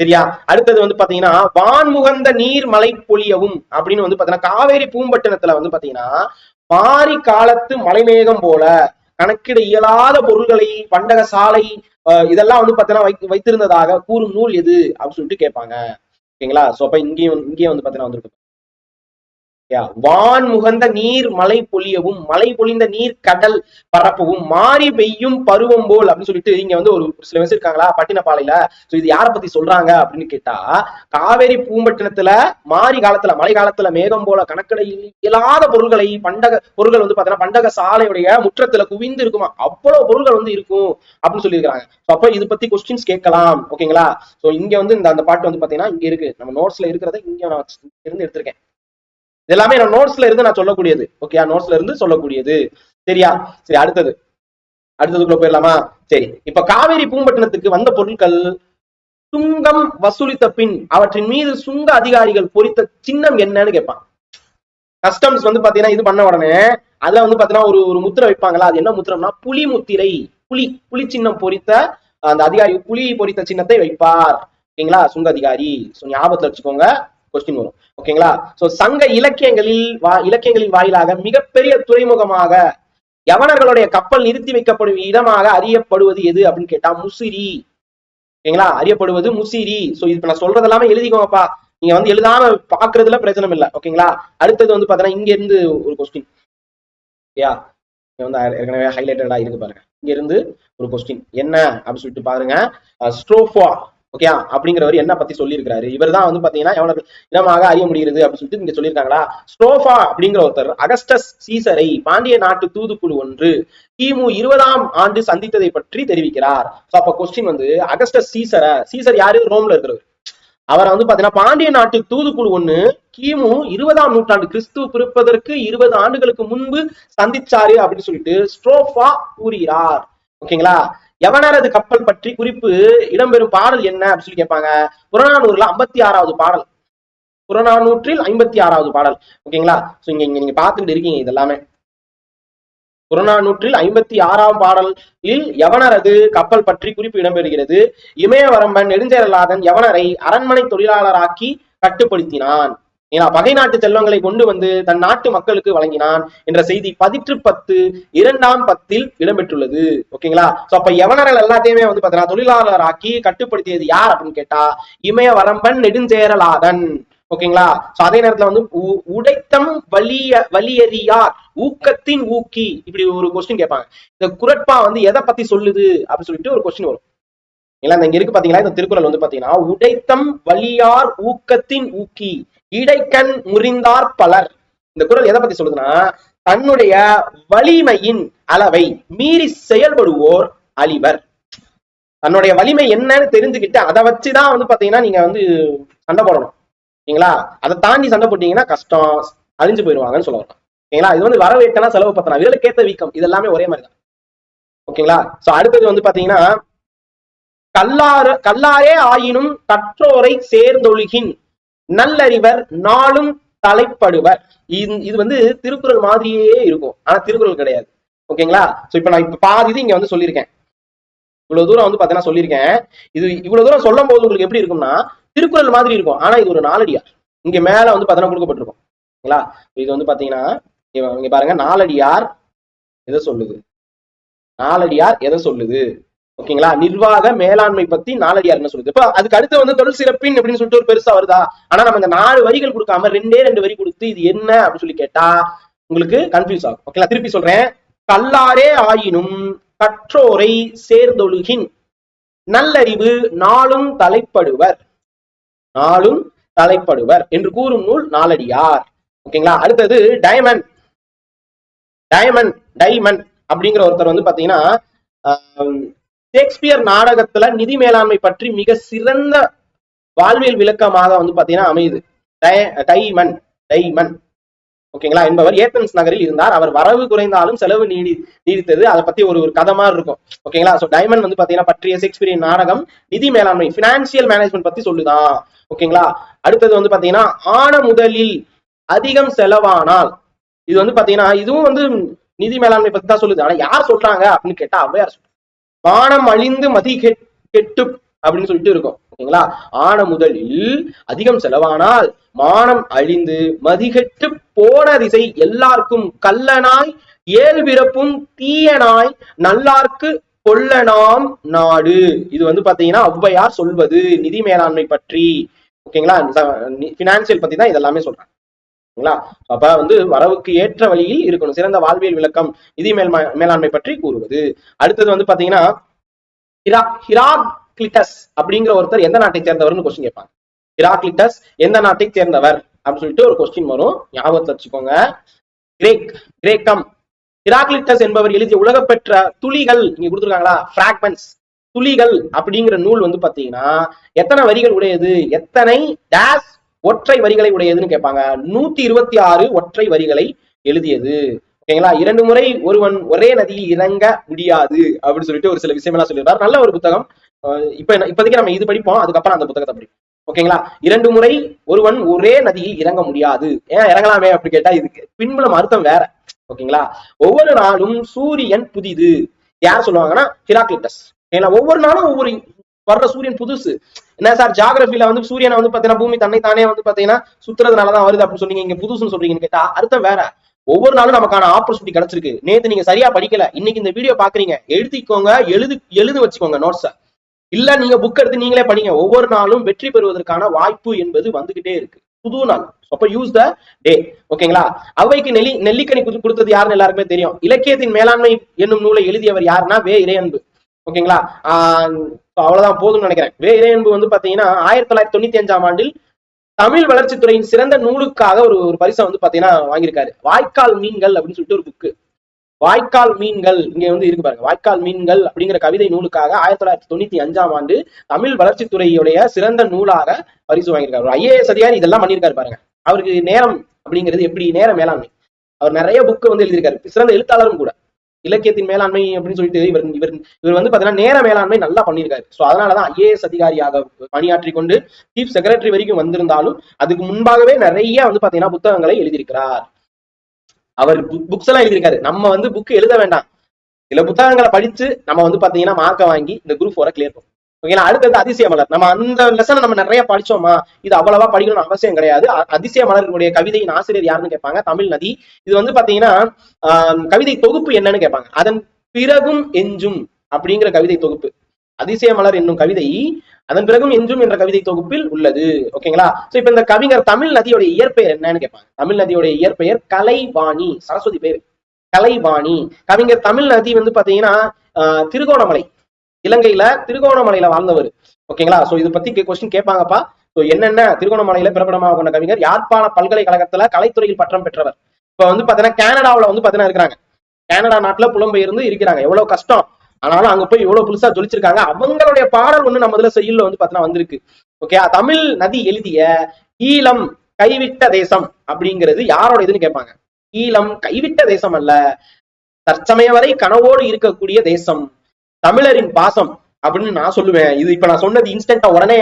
சரியா? அடுத்தது வந்து பாத்தீங்கன்னா வான்முகந்த நீர் மலை பொழியவும் அப்படின்னு வந்து பாத்தீங்கன்னா காவேரி பூம்பட்டினத்துல வந்து பாத்தீங்கன்னா மாரி காலத்து மலைமேகம் போல கணக்கிட இயலாத பொருள்களை பண்டக சாலை இதெல்லாம் வந்து பாத்தீங்கன்னா வைத்திருந்ததாக கூறும் நூல் எது? அப்படின்னு சொல்லிட்டு கேட்பாங்க. ஓகேங்களா? சோ அப்ப இங்கேயும் வந்து- இங்கேயும் வந்து பாத்தீங்கன்னா வந்திருக்கு வான் முகந்த நீர் மழை பொழியவும் மலை பொழிந்த நீர் கடல் பரப்பவும் மாறி பெய்யும் பருவம் போல் அப்படின்னு சொல்லிட்டு இங்க வந்து ஒரு சில வயசு இருக்காங்களா? பட்டினப்பாளையில. சோ இது யாரை பத்தி சொல்றாங்க அப்படின்னு கேட்டா காவேரி பூம்பட்டினத்துல மாறி காலத்துல மழை காலத்துல மேகம் போல கணக்கிட இயலாத பொருள்களை பண்டக பொருள்கள் வந்து பாத்தீங்கன்னா பண்டக சாலையுடைய முற்றத்துல குவிந்து இருக்குமா? அவ்வளவு பொருள்கள் வந்து இருக்கும் அப்படின்னு சொல்லியிருக்காங்க அப்ப இது பத்தி கொஸ்டின்ஸ் கேட்கலாம். ஓகேங்களா சோ இங்க வந்து இந்த அந்த பாட்டு வந்து பாத்தீங்கன்னா இங்க இருக்கு. நம்ம நோட்ஸ்ல இருக்கிறத இங்க நான் இருந்து எடுத்திருக்கேன். எல்லாமே நான் நோட்ஸ்ல இருந்து நான் சொல்லக்கூடியது. ஓகே நோட்ஸ்ல இருந்து சொல்லக்கூடியது. சரியா? சரி அடுத்தது. அடுத்ததுக்குள்ள போயிடலாமா? சரி. இப்ப காவேரி பூம்பட்டினத்துக்கு வந்த பொருட்கள் சுங்கம் வசூலித்த பின் அவற்றின் மீது சுங்க அதிகாரிகள் பொறித்த சின்னம் என்னன்னு கேட்பான். கஸ்டம்ஸ் வந்து பாத்தீங்கன்னா இது பண்ண உடனே அதுல வந்து பாத்தீங்கன்னா ஒரு ஒரு முத்திரை வைப்பாங்களா அது என்ன முத்திரம்னா புலி முத்திரை. புலி புலி சின்னம் பொறித்த அந்த அதிகாரி புலி பொறித்த சின்னத்தை வைப்பார். ஓகேங்களா? சுங்க அதிகாரி. ஞாபகத்துல வச்சுக்கோங்க. கொஸ்டின் வரும். ஓகேங்களா சோ சங்க இலக்கியங்களில் வா இலக்கியங்களின் வாயிலாக மிகப்பெரிய துறைமுகமாக யவனர்களுடைய கப்பல் நிறுத்தி வைக்கப்படும் இடமாக அறியப்படுவது எது அப்படின்னு கேட்டா முசிறி. ஓகேங்களா? அறியப்படுவது முசிறி. சோ இப்ப நான் சொல்றது எல்லாமே எழுதிக்கோங்கப்பா. நீங்க வந்து எழுதாம பாக்குறதுல பிரச்சனை இல்ல. ஓகேங்களா? அடுத்தது வந்து பாத்தீங்கன்னா இங்க இருந்து ஒரு கொஸ்டின் யா? வந்து ஏற்கனவே ஹைலைட்டடா இருக்கு பாருங்க. இங்க இருந்து ஒரு கொஸ்டின் என்ன? அப்படின்னு சொல்லிட்டு பாருங்க. ஸ்ட்ரோஃபா ஓகே அப்படிங்கிறவர் என்ன பத்தி சொல்லியிருக்காரு இவர் தான் வந்து பாத்தீங்கன்னா எவனுக்கு இடமாக அறிய முடிகிறது அப்படின்னு சொல்லிட்டு இங்க சொல்லியிருக்காங்களா? ஸ்ட்ரோஃபா அப்படிங்கிற ஒருத்தர் அகஸ்டஸ் சீசரை பாண்டிய நாட்டு தூதுக்குழு ஒன்று கிமு இருபதாம் ஆண்டு சந்தித்ததை பற்றி தெரிவிக்கிறார். சோ அப்ப கொஸ்டின் வந்து அகஸ்டஸ் சீசர சீசர் யாரு? ரோம்ல இருக்கிறவர். அவரை வந்து பாத்தீங்கன்னா பாண்டிய நாட்டு தூதுக்குழு ஒண்ணு கிமு இருபதாம் நூற்றாண்டு கிறிஸ்துவ பிறப்பதற்கு இருபது ஆண்டுகளுக்கு முன்பு சந்திச்சாரு அப்படின்னு சொல்லிட்டு ஸ்ட்ரோஃபா கூறுகிறார். ஓகேங்களா எவனரது கப்பல் பற்றி குறிப்பு இடம்பெறும் பாடல் என்ன அப்படின்னு சொல்லி கேட்பாங்க. புறநானூறுல ஐம்பத்தி ஆறாவது பாடல். புறநானூற்றில் ஐம்பத்தி ஆறாவது பாடல். ஓகேங்களா? சோ இங்க இங்க நீங்க பாத்துக்கிட்டு இருக்கீங்க இதெல்லாமே. புறநானூற்றில் ஐம்பத்தி ஆறாம் பாடலில் யவனரது கப்பல் பற்றி குறிப்பு இடம்பெறுகிறது? இமயவரம்பன் நெடுஞ்செயலாதன் யவனரை அரண்மனை தொழிலாளராக்கி கட்டுப்படுத்தினான்? ஏன்னா பகை நாட்டு செல்வங்களை கொண்டு வந்து தன் நாட்டு மக்களுக்கு வழங்கினான் என்ற செய்தி பதிற்று பத்து இரண்டாம் பத்தில் இடம்பெற்றுள்ளது. ஓகேங்களா? சோ அப்ப யவனர்கள் எல்லாத்தையுமே வந்து பாத்தீங்கன்னா தொழிலாளராக்கி கட்டுப்படுத்தியது யார் அப்படின்னு கேட்டா இமயவரம்பன் நெடுஞ்சேரலாதன். ஓகேங்களா? சோ அதே நேரத்துல வந்து உ- உடைத்தம் வலிய வலியறியார் ஊக்கத்தின் ஊக்கி இப்படி ஒரு கொஸ்டின் கேட்பாங்க. இந்த குரட்பா வந்து எதை பத்தி சொல்லுது அப்படின்னு சொல்லிட்டு ஒரு கொஸ்டின் வரும். இல்ல இந்த இங்க இருக்கு பாத்தீங்களா இந்த திருக்குறள் வந்து பாத்தீங்கன்னா உடைத்தம் வலியார் ஊக்கத்தின் ஊக்கி. இடைக்கண் முறிந்தார் பலர். இந்த குரல் எதை பத்தி சொல்லுதுன்னா தன்னுடைய வலிமையின் அளவை மீறி செயல்படுவோர் அழிவர். தன்னுடைய வலிமை என்னன்னு தெரிஞ்சுக்கிட்டு அதை வச்சுதான் வந்து பாத்தீங்கன்னா நீங்க வந்து சண்டை போடணும். ஓகேங்களா அதை தாண்டி சண்டை போட்டீங்கன்னா கஷ்டம் அழிஞ்சு போயிடுவாங்கன்னு சொல்ல வரலாம் ஓகேங்களா இது வந்து வரவேற்கனா செலவு பத்தலாம். விரலுக்கேத்த வீக்கம் இது எல்லாமே ஒரே மாதிரி தான். ஓகேங்களா? சோ அடுத்தது வந்து பாத்தீங்கன்னா கல்லாறு கல்லாரே ஆயினும் கற்றோரை சேர்ந்தொழுகின். நல்லறிவர் நாளும் தலைப்படுவர். இது இது வந்து திருக்குறள் மாதிரியே இருக்கும். ஆனா திருக்குறள் கிடையாது. ஓகேங்களா? சோ இப்ப நான் இப்ப பாதி இது இங்க வந்து சொல்லியிருக்கேன். இவ்வளவு தூரம் வந்து பாத்தீங்கன்னா சொல்லியிருக்கேன். இது இவ்வளவு தூரம் சொல்லும் போது உங்களுக்கு எப்படி இருக்கும்னா திருக்குறள் மாதிரி இருக்கும். ஆனா இது ஒரு நாலடியார். இங்க மேல வந்து பாத்தீங்கன்னா கொடுக்கப்பட்டிருக்கும். ஓகேங்களா? இது வந்து பாத்தீங்கன்னா இங்க பாருங்க. நாலடியார் எதை சொல்லுது? நாலடியார் எதை சொல்லுது? ஓகேங்களா? நிர்வாக மேலாண்மை பத்தி நாலடியார் என்ன சொல்லுது? இப்ப அதுக்கு அடுத்து வந்து தொழில் சிறப்பின் அப்படின்னு சொல்லிட்டு ஒரு பெருசா வருதா? ஆனா நம்ம இந்த நாலு வரிகள் கொடுக்காம ரெண்டே ரெண்டு வரி கொடுத்து இது என்ன அப்படின்னு சொல்லி கேட்டா உங்களுக்கு கன்ஃபியூஸ் ஆகும். ஓகேங்களா? திருப்பி சொல்றேன். கல்லாரே ஆயினும் கற்றோரை சேர்ந்தொழுகின் நல்லறிவு நாளும் தலைப்படுவர். நாளும் தலைப்படுவர் என்று கூறும் நூல் நாலடியார் ஓகேங்களா? அடுத்தது டைமண்ட் டைமண்ட் டைமண்ட் அப்படிங்கிற ஒருத்தர் வந்து பாத்தீங்கன்னா ஷேக்ஸ்பியர் நாடகத்துல நிதி மேலாண்மை பற்றி மிக சிறந்த வாழ்வியல் விளக்கமாக வந்து பாத்தீங்கன்னா அமையுது. டை- டைமன் டைமன். ஓகேங்களா? என்பவர் ஏத்தன்ஸ் நகரில் இருந்தார். அவர் வரவு குறைந்தாலும் செலவு நீடி நீடித்தது. அதை பத்தி ஒரு ஒரு கதை மாதிரி இருக்கும். ஓகேங்களா? சோ டைமண்ட் வந்து பாத்தீங்கன்னா பற்றிய ஷேக்ஸ்பியரின் நாடகம் நிதி மேலாண்மை பினான்சியல் மேனேஜ்மெண்ட் பத்தி சொல்லுதான். ஓகேங்களா? அடுத்தது வந்து பாத்தீங்கன்னா ஆன முதலில் அதிகம் செலவானால். இது வந்து பாத்தீங்கன்னா இதுவும் வந்து நிதி மேலாண்மை பத்தி தான் சொல்லுது. ஆனா யார் சொல்றாங்க அப்படின்னு கேட்டா ஔவையார் சொல்றாங்க. மானம் அழிந்து மதி கெட்டு அப்படின்னு சொல்லிட்டு இருக்கும். ஓகேங்களா? ஆன முதலில் அதிகம் செலவானால் மானம் அழிந்து மதிகெட்டு போன திசை எல்லாருக்கும் கல்லனாய் ஏழு தீயனாய் நல்லார்க்கு கொல்லனாம் நாடு. இது வந்து பாத்தீங்கன்னா ஔவையார் சொல்வது நிதி மேலாண்மை பற்றி. ஓகேங்களா? பினான்சியல் பத்தி தான் இதெல்லாமே சொல்றாங்க. ஓகேங்களா அப்ப வந்து வரவுக்கு ஏற்ற வழியில் இருக்கணும். சிறந்த வாழ்வியல் விளக்கம் நிதி மேல் மேலாண்மை பற்றி கூறுவது. அடுத்தது வந்து பாத்தீங்கன்னா ஹிரா ஹிராக்லிட்டஸ் அப்படிங்கிற ஒருத்தர் எந்த நாட்டை சேர்ந்தவர்னு கொஸ்டின் கேட்பாங்க. ஹிராக்லிட்டஸ் எந்த நாட்டை சேர்ந்தவர்? அப்படின்னு சொல்லிட்டு ஒரு கொஸ்டின் வரும். ஞாபகத்தை வச்சுக்கோங்க. கிரேக் கிரேக்கம். ஹிராக்லிட்டஸ் என்பவர் எழுதிய உலகப்பெற்ற துளிகள் இங்க கொடுத்துருக்காங்களா? பிராக்மெண்ட்ஸ் துளிகள் அப்படிங்கிற நூல் வந்து பாத்தீங்கன்னா எத்தனை வரிகள் உடையது? எத்தனை டேஸ் ஒற்றை வரிகளை உடையதுன்னு கேட்பாங்க. நூத்தி இருபத்தி ஆறு ஒற்றை வரிகளை எழுதியது. ஓகேங்களா? இரண்டு முறை ஒருவன் ஒரே நதியில் இறங்க முடியாது அப்படின்னு சொல்லிட்டு ஒரு சில விஷயமெல்லாம் சொல்லியிருந்தார். நல்ல ஒரு புத்தகம். இப்ப என்ன- இப்போதைக்கு நம்ம இது படிப்போம். அதுக்கப்புறம் அந்த புத்தகத்தை படிப்போம். ஓகேங்களா? இரண்டு முறை ஒருவன் ஒரே நதியில் இறங்க முடியாது. ஏன் இறங்கலாமே அப்படி கேட்டா இதுக்கு பின்புலம் அர்த்தம் வேற. ஓகேங்களா? ஒவ்வொரு நாளும் சூரியன் புதிது. யார் சொல்லுவாங்கன்னா ஹிராக்லிட்டஸ். ஏன்னா ஒவ்வொரு நாளும் ஒவ்வொரு வர்ற சூரியன் புதுசு. என்ன சார் ஜாகிரபில வந்து சூரியனை வந்து பாத்தீங்கன்னா பூமி தன்னை தானே வந்து பாத்தீங்கன்னா சுத்துறதுனாலதான் வருது அப்படின்னு சொன்னீங்க. இங்க புதுசுன்னு சொல்றீங்கன்னு கேட்டா அர்த்தம் வேற. ஒவ்வொரு நாளும் நமக்கான ஆப்பர்ச்சுனிட்டி கிடைச்சிருக்கு. நேத்து நீங்க சரியா படிக்கல. இன்னைக்கு இந்த வீடியோ பாக்குறீங்க. எழுதிக்கோங்க எழுது எழுது வச்சுக்கோங்க நோட்ஸ இல்ல நீங்க புக் எடுத்து நீங்களே படிங்க. ஒவ்வொரு நாளும் வெற்றி பெறுவதற்கான வாய்ப்பு என்பது வந்துகிட்டே இருக்கு. புது நாள். அப்ப யூஸ் த டே ஓகேங்களா அவைக்கு நெல்லி நெல்லிக்கனி கொடுத்தது யாருன்னு எல்லாருக்குமே தெரியும். இலக்கியத்தின் மேலாண்மை என்னும் நூலை எழுதியவர் யாருன்னா வே இறையன்பு. ஓகேங்களா? அவ்வளவுதான் போதும்னு நினைக்கிறேன். வே இறையன்பு வந்து பாத்தீங்கன்னா ஆயிரத்தி தொள்ளாயிரத்தி தொண்ணூத்தி அஞ்சாம் ஆண்டில் தமிழ் வளர்ச்சித்துறையின் சிறந்த நூலுக்காக ஒரு ஒரு பரிசை வந்து பாத்தீங்கன்னா வாங்கியிருக்காரு. வாய்க்கால் மீன்கள் அப்படின்னு சொல்லிட்டு ஒரு புக்கு வாய்க்கால் மீன்கள் இங்க வந்து இருக்கு பாருங்க. வாய்க்கால் மீன்கள் அப்படிங்கிற கவிதை நூலுக்காக ஆயிரத்தி தொள்ளாயிரத்தி தொண்ணூத்தி அஞ்சாம் ஆண்டு தமிழ் வளர்ச்சித்துறையுடைய சிறந்த நூலாக பரிசு வாங்கியிருக்காரு. ஒரு ஐஏஎஸ் அதிகாரி இதெல்லாம் பண்ணியிருக்காரு பாருங்க. அவருக்கு நேரம் அப்படிங்கிறது எப்படி? நேரம் மேலாண்மை. அவர் நிறைய புக்கு வந்து எழுதியிருக்காரு. சிறந்த எழுத்தாளரும் கூட. இலக்கியத்தின் மேலாண்மை அப்படின்னு சொல்லிட்டு இவர் இவர் இவர் வந்து பாத்தீங்கன்னா நேர மேலாண்மை நல்லா பண்ணியிருக்காரு. சோ அதனாலதான் ஐஏஎஸ் அதிகாரியாக பணியாற்றி கொண்டு சீஃப் செக்ரட்டரி வரைக்கும் வந்திருந்தாலும் அதுக்கு முன்பாகவே நிறைய வந்து பாத்தீங்கன்னா புத்தகங்களை எழுதியிருக்கிறார். அவர் புக்ஸ் எல்லாம் எழுதியிருக்காரு. நம்ம வந்து புக் எழுத வேண்டாம். சில புத்தகங்களை படிச்சு நம்ம வந்து பாத்தீங்கன்னா மார்க்கை வாங்கி இந்த குரூப் ஃபோரை கிளியர் பண்ணுவோம் ஓகேங்களா? அடுத்தது அதிசய மலர். நம்ம அந்த லெசனை நம்ம நிறைய படிச்சோமா? இது அவ்வளவா படிக்கணும்னு அவசியம் கிடையாது. அதிசய மலர்களுடைய கவிதையின் ஆசிரியர் யாருன்னு கேட்பாங்க? தமிழ் நதி. இது வந்து பாத்தீங்கன்னா ஆஹ், கவிதை தொகுப்பு என்னன்னு கேட்பாங்க. அதன் பிறகும் எஞ்சும் அப்படிங்கிற கவிதை தொகுப்பு. அதிசய மலர் என்னும் கவிதை அதன் பிறகும் எஞ்சும் என்ற கவிதை தொகுப்பில் உள்ளது. ஓகேங்களா? சோ இப்ப இந்த கவிஞர் தமிழ் நதியோட இயற்பெயர் என்னன்னு கேட்பாங்க. தமிழ் நதியோட இயற்பெயர் கலைவாணி. சரஸ்வதி பேர். கலைவாணி. கவிஞர் தமிழ் நதி வந்து பாத்தீங்கன்னா ஆஹ், திருகோணமலை. இலங்கையில திருகோணமலையில வாழ்ந்தவர். ஓகேங்களா? சோ இது பத்தி கொஸ்டின் கேட்பாங்கப்பா. சோ என்னென்ன திருகோணமலையில பிரபலமாக கொண்ட கவிஞர்? யாழ்ப்பாண பல்கலைக்கழகத்துல கலைத்துறையில் பட்டம் பெற்றவர். இப்ப வந்து பாத்தீங்கன்னா கனடாவில வந்து பாத்தீங்கன்னா இருக்கிறாங்க. கனடா நாட்டுல புலம்பெயர்ந்து இருக்கிறாங்க. எவ்வளவு கஷ்டம். ஆனாலும் அங்க போய் எவ்வளவு புதுசா ஜொலிச்சிருக்காங்க. அவங்களுடைய பாடல் ஒண்ணு நம்ம இதுல செய்யுள்ள வந்து பாத்தீங்கன்னா வந்திருக்கு. ஓகே தமிழ் நதி எழுதிய ஈழம் கைவிட்ட தேசம் அப்படிங்கிறது யாரோட இதுன்னு கேட்பாங்க. ஈழம் கைவிட்ட தேசம் அல்ல. தற்சமய வரை கனவோடு இருக்கக்கூடிய தேசம். தமிழரின் பாசம் அப்படின்னு நான் சொல்லுவேன். இது இப்ப நான் சொன்னது இன்ஸ்டன்டா உடனே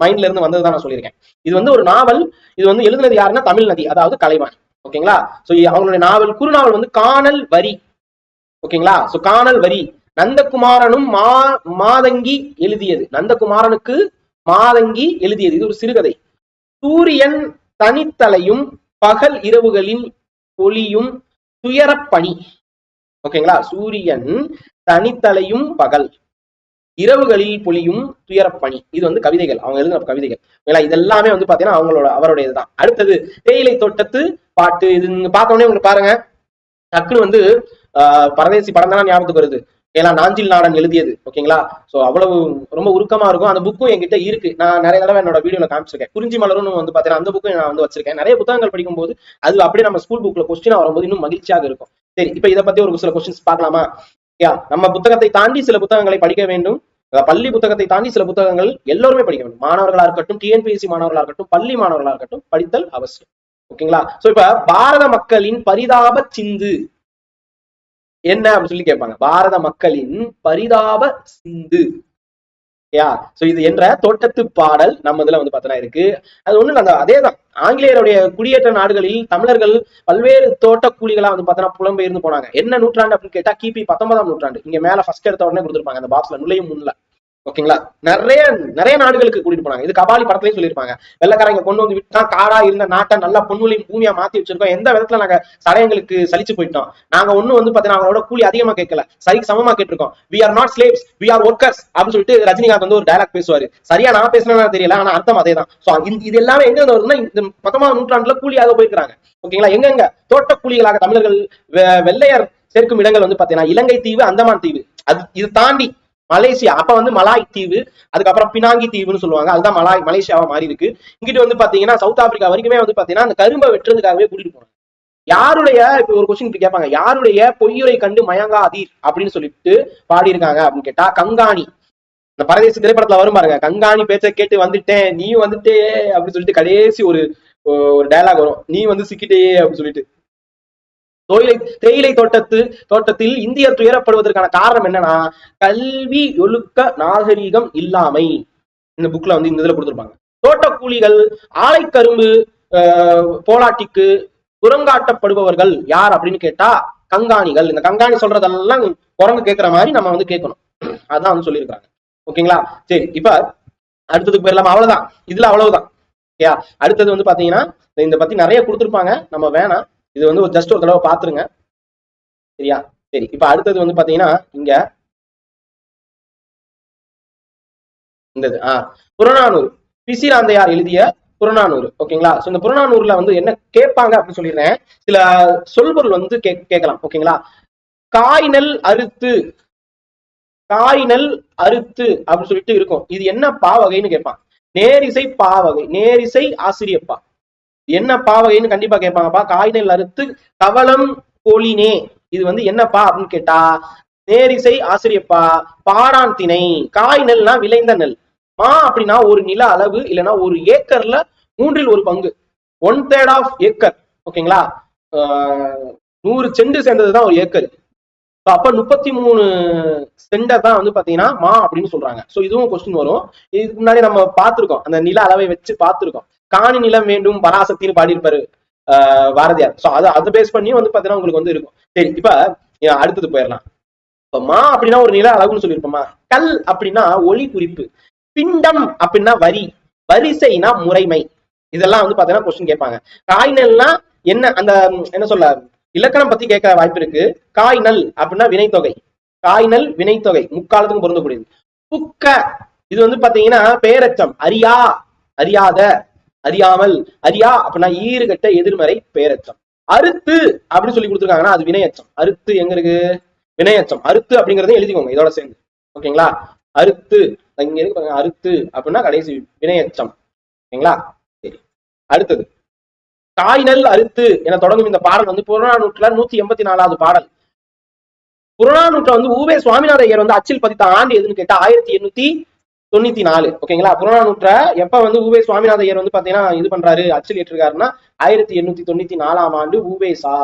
மைண்ட்ல இருந்து வந்ததுதான் நான் சொல்லியிருக்கேன். இது வந்து ஒரு நாவல் இது வந்து எழுதுனது யாருன்னா தமிழ் நதி அதாவது கலைவாணி ஓகேங்களா? சோ அவங்களுடைய நாவல் குறுநாவல் வந்து காணல் வரி. ஓகேங்களா? சோ காணல் வரி. நந்தகுமாரனும் மா மாதங்கி எழுதியது. நந்தகுமாரனுக்கு மாதங்கி எழுதியது. இது ஒரு சிறுகதை. சூரியன் தனித்தலையும் பகல் இரவுகளின் ஒளியும் துயரப்பணி ஓகேங்களா? சூரியன் தனித்தலையும் பகல். இரவுகளில் பொழியும் துயரப்பணி இது வந்து கவிதைகள். அவங்க எழுதின கவிதைகள். ஓகேங்களா? இது எல்லாமே வந்து பாத்தீங்கன்னா அவங்களோட அவருடைய இதுதான் அடுத்தது தேயிலை தோட்டத்து பாட்டு. இது நீங்க உடனே உங்களுக்கு பாருங்க. டக்குனு வந்து ஆஹ் பரதேசி படம் தானே ஞாபகத்துக்கு வருது. ஏன்னா நாஞ்சில் நாடன் எழுதியது. ஓகேங்களா? சோ அவ்வளவு ரொம்ப உருக்கமா இருக்கும். அந்த புக்கும் என்கிட்ட இருக்கு. நான் நிறைய தடவை என்னோட வீடியோல காமிச்சிருக்கேன். குறிஞ்சி மலரும் வந்து பாத்தீங்கன்னா அந்த புக்கும் நான் வந்து வச்சிருக்கேன். நிறைய புத்தகங்கள் படிக்கும்போது அது அப்படியே நம்ம ஸ்கூல் புக்ல கொஸ்டினா வரும்போது இன்னும் மகிழ்ச்சியாக இருக்கும். சரி இப்ப இதை பத்தி ஒரு சில கொஸ்டின்ஸ் பார்க்கலாமா? யா நம்ம புத்தகத்தை தாண்டி சில புத்தகங்களை படிக்க வேண்டும். பள்ளி புத்தகத்தை தாண்டி சில புத்தகங்கள் எல்லோருமே படிக்க வேண்டும். மாணவர்களா இருக்கட்டும் டிஎன்பிஎஸ்சி மாணவர்களா இருக்கட்டும் பள்ளி மாணவர்களா இருக்கட்டும் படித்தல் அவசியம். ஓகேங்களா? சோ இப்ப பாரத மக்களின் பரிதாப சிந்து. என்ன அப்படின்னு சொல்லி கேட்பாங்க. பாரத மக்களின் பரிதாப சிந்து. ஓகேயா சோ இது என்ற தோட்டத்து பாடல் நம்ம இதுல வந்து பாத்தீங்கன்னா இருக்கு. அது ஒண்ணு இல்ல அந்த அதேதான். ஆங்கிலேயருடைய குடியேற்ற நாடுகளில் தமிழர்கள் பல்வேறு தோட்ட கூலிகளா வந்து பார்த்தோன்னா புலம்பெயர்ந்து போனாங்க. என்ன நூற்றாண்டு அப்படின்னு கேட்டா கிபி பத்தொன்பதாம் நூற்றாண்டு. இங்க மேல ஃபர்ஸ்ட் எடுத்த உடனே கொடுத்துருப்பாங்க அந்த பாக்ஸ்ல நுழையும் முன்ல. ஓகேங்களா? நிறைய நிறைய நாடுகளுக்கு கூட்டிட்டு போனாங்க. இது கபாலி படத்துலயே சொல்லியிருப்பாங்க. வெள்ளக்காரங்க கொண்டு வந்து விட்டா காடா இருந்த நாட்டை நல்லா பொன்னுலையும் பூமியா மாத்தி வச்சிருக்கோம். எந்த விதத்துல நாங்க சடையங்களுக்கு சலிச்சு போயிட்டோம்? நாங்க ஒண்ணும் வந்து பாத்தீங்கன்னா அவங்களோட கூலி அதிகமா கேட்கல. சரிக்கு சமமா கேட்டிருக்கோம். We are not slaves we are workers அப்படின்னு சொல்லிட்டு ரஜினிகாந்த் வந்து ஒரு டைலாக் பேசுவாரு. சரியா நான் பேசினா தெரியல ஆனா அர்த்தம் அதே தான் சோ இது எல்லாமே எங்க இருந்து வருதுன்னா இந்த பத்தொன்பதாம் நூற்றாண்டுல கூலியாக போயிருக்காங்க ஓகேங்களா? எங்கெங்க? தோட்ட கூலிகளாக தமிழர்கள் வெ- வெள்ளையர் சேர்க்கும் இடங்கள் வந்து பாத்தீங்கன்னா இலங்கை தீவு அந்தமான் தீவு. அது இது தாண்டி மலேசியா அப்ப வந்து மலாய் தீவு அதுக்கப்புறம் பினாங்கி தீவுன்னு சொல்லுவாங்க. அதுதான் மலாய் மலேசியாவா மாறி இருக்கு. இங்கிட்டு வந்து பாத்தீங்கன்னா சவுத் ஆப்பிரிக்கா வரைக்குமே வந்து பாத்தீங்கன்னா அந்த கரும்பை வெட்டுறதுக்காகவே கூட்டிட்டு போனாங்க யாருடைய இப்ப ஒரு கொஸ்டின் இப்படி கேட்பாங்க. யாருடைய பொய்யுரை கண்டு மயங்காதீர் அப்படின்னு சொல்லிட்டு பாடியிருக்காங்க அப்படின்னு கேட்டா கங்காணி. இந்த பரதேசி திரைப்படத்துல வரும் பாருங்க. கங்காணி பேச்சை கேட்டு வந்துட்டேன் நீ வந்துட்டே அப்படின்னு சொல்லிட்டு கடைசி ஒரு ஒரு டயலாக் வரும். நீ வந்து சிக்கிட்டே அப்படின்னு சொல்லிட்டு. தேயிலை தேயிலை தோட்டத்து தோட்டத்தில் இந்தியர் துயரப்படுவதற்கான காரணம் என்னன்னா கல்வி ஒழுக்க நாகரீகம் இல்லாமை. இந்த புக்ல வந்து இந்த இதுல கொடுத்துருப்பாங்க. தோட்ட கூலிகள் ஆலைக்கரும்பு ஆஹ், போலாட்டிக்கு புறங்காட்டப்படுபவர்கள் யார் அப்படின்னு கேட்டா கங்காணிகள். இந்த கங்காணி சொல்றதெல்லாம் குரங்கு கேட்கிற மாதிரி நம்ம வந்து கேட்கணும். அதான் வந்து சொல்லியிருக்காங்க ஓகேங்களா? சரி இப்ப அடுத்ததுக்கு போயிடலாம் அவ்வளவுதான். இதுல அவ்வளவுதான். ஓகேயா அடுத்தது வந்து பாத்தீங்கன்னா இந்த பத்தி நிறைய கொடுத்துருப்பாங்க. நம்ம வேணாம். இது வந்து ஒரு ஜஸ்ட் ஒரு தடவை பாத்துருங்க சரியா? சரி இப்ப அடுத்தது வந்து பாத்தீங்கன்னா இங்க இந்த ஆ புறநானூறு. பிசிராந்தையார் எழுதிய புறநானூறு. ஓகேங்களா? இந்த புறநானூறுல வந்து என்ன கேட்பாங்க அப்படின்னு சொல்லிடுறேன். சில சொல்பொருள் வந்து கே கேட்கலாம். ஓகேங்களா? காய்நல் அறுத்து காய்நல் அறுத்து அப்படின்னு சொல்லிட்டு இருக்கும். இது என்ன பாவகைன்னு கேட்பான். நேரிசை பாவகை நேரிசை ஆசிரியப்பா. என்ன பாவகைன்னு கண்டிப்பா கேட்பாங்கப்பா. காய் நெல் அறுத்து கவலம் கோலினே இது வந்து என்னப்பா அப்படின்னு கேட்டா நேரிசை ஆசிரியப்பா பாடான் திணை காய் நெல்னா விளைந்த நெல். மா அப்படின்னா ஒரு நில அளவு இல்லைன்னா ஒரு ஏக்கர்ல மூன்றில் ஒரு பங்கு. ஒன் தேர்ட் ஆஃப் ஏக்கர் ஓகேங்களா? நூறு செண்டு சேர்ந்ததுதான் ஒரு ஏக்கர் அப்ப முப்பத்தி மூணு செண்டை தான் வந்து பாத்தீங்கன்னா மா அப்படின்னு சொல்றாங்க. சோ இதுவும் கொஸ்டின் வரும். இதுக்கு முன்னாடி நம்ம பார்த்திருக்கோம். அந்த நில அளவை வச்சு பார்த்திருக்கோம். காணி நிலம் வேண்டும் பராசக்தின்னு பாடியிருப்பாரு ஆஹ் பாரதியார். சோ அதை அதை பேஸ் பண்ணி வந்து பாத்தீங்கன்னா உங்களுக்கு வந்து இருக்கும். சரி இப்ப அடுத்தது போயிடலாம். இப்ப மா அப்படின்னா ஒரு நில அழகுன்னு சொல்லியிருப்போமா? கல் அப்படின்னா ஒளி குறிப்பு. பிண்டம் அப்படின்னா வரி. வரிசைனா முறைமை. இதெல்லாம் வந்து பாத்தீங்கன்னா கொஸ்டின் கேட்பாங்க. காய்நல்னா என்ன அந்த என்ன சொல்ல இலக்கணம் பத்தி கேட்க வாய்ப்பு இருக்கு. காய்நல் அப்படின்னா வினைத்தொகை. காய்நல் வினைத்தொகை முக்காலத்துக்கும் பொருந்தக்கூடியது. புக்க. இது வந்து பாத்தீங்கன்னா பேரச்சம். அறியா அறியாத அறியாமல் அறியா அப்படின்னா ஈறுகட்ட எதிர்மறை பேரச்சம் அறுத்து அப்படின்னு சொல்லி கொடுத்துருக்காங்கன்னா அது வினையச்சம் அறுத்து எங்க இருக்கு? வினையச்சம் அறுத்து அப்படிங்கறதையும் எழுதிக்கோங்க இதோட சேர்ந்து. ஓகேங்களா அறுத்து. இங்க இருக்கு பாருங்க அறுத்து அப்படின்னா கடைசி வினையச்சம் ஓகேங்களா? சரி. அடுத்தது. காய்நல் அறுத்து என தொடங்கும் இந்த பாடல் வந்து புறநானூற்றுல நூத்தி எண்பத்தி நாலாவது பாடல். புறநானூற்றை வந்து ஊவே சுவாமிநாத ஐயர் வந்து அச்சில் பதித்த ஆண்டு எதுன்னு கேட்டா ஆயிரத்தி எண்ணூத்தி தொண்ணூத்தி நாலு ஓகேங்களா? புறநானூற்ற எப்ப வந்து ஊவே சுவாமிநாத ஐயர் வந்து பாத்தீங்கன்னா இது பண்றாரு அச்சில் ஏற்றிருக்காருன்னா ஆயிரத்தி எண்ணூத்தி தொண்ணூத்தி நாலாம் ஆண்டு ஊவே சா.